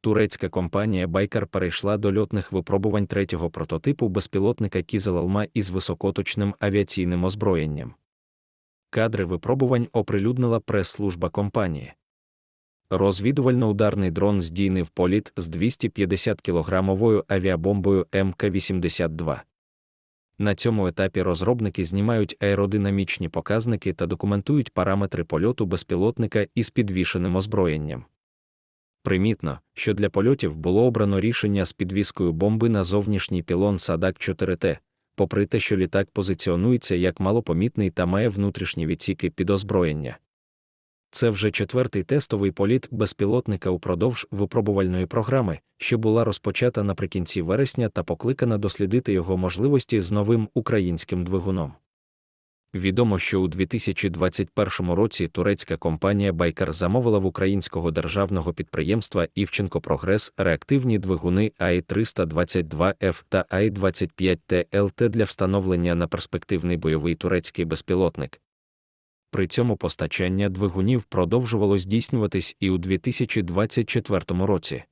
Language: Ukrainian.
турецька компанія Байкар перейшла до льотних випробувань третього прототипу безпілотника Кізелалма із високоточним авіаційним озброєнням. Кадри випробувань оприлюднила прес-служба компанії. Розвідувально-ударний дрон здійнив політ з 250 кілограмовою авіабомбою МК-82. На цьому етапі розробники знімають аеродинамічні показники та документують параметри польоту безпілотника із підвішеним озброєнням. Примітно, що для польотів було обрано рішення з підвіскою бомби на зовнішній пілон Садак 4Т, попри те, що літак позиціонується як малопомітний та має внутрішні відсіки під озброєння. Це вже четвертий тестовий політ безпілотника упродовж випробувальної програми, що була розпочата наприкінці вересня та покликана дослідити його можливості з новим українським двигуном. Відомо, що у 2021 році турецька компанія Байкар замовила в українського державного підприємства Івченко Прогрес реактивні двигуни АІ-322Ф та АІ-25Т для встановлення на перспективний бойовий турецький безпілотник. При цьому постачання двигунів продовжувало здійснюватись і у 2024 році.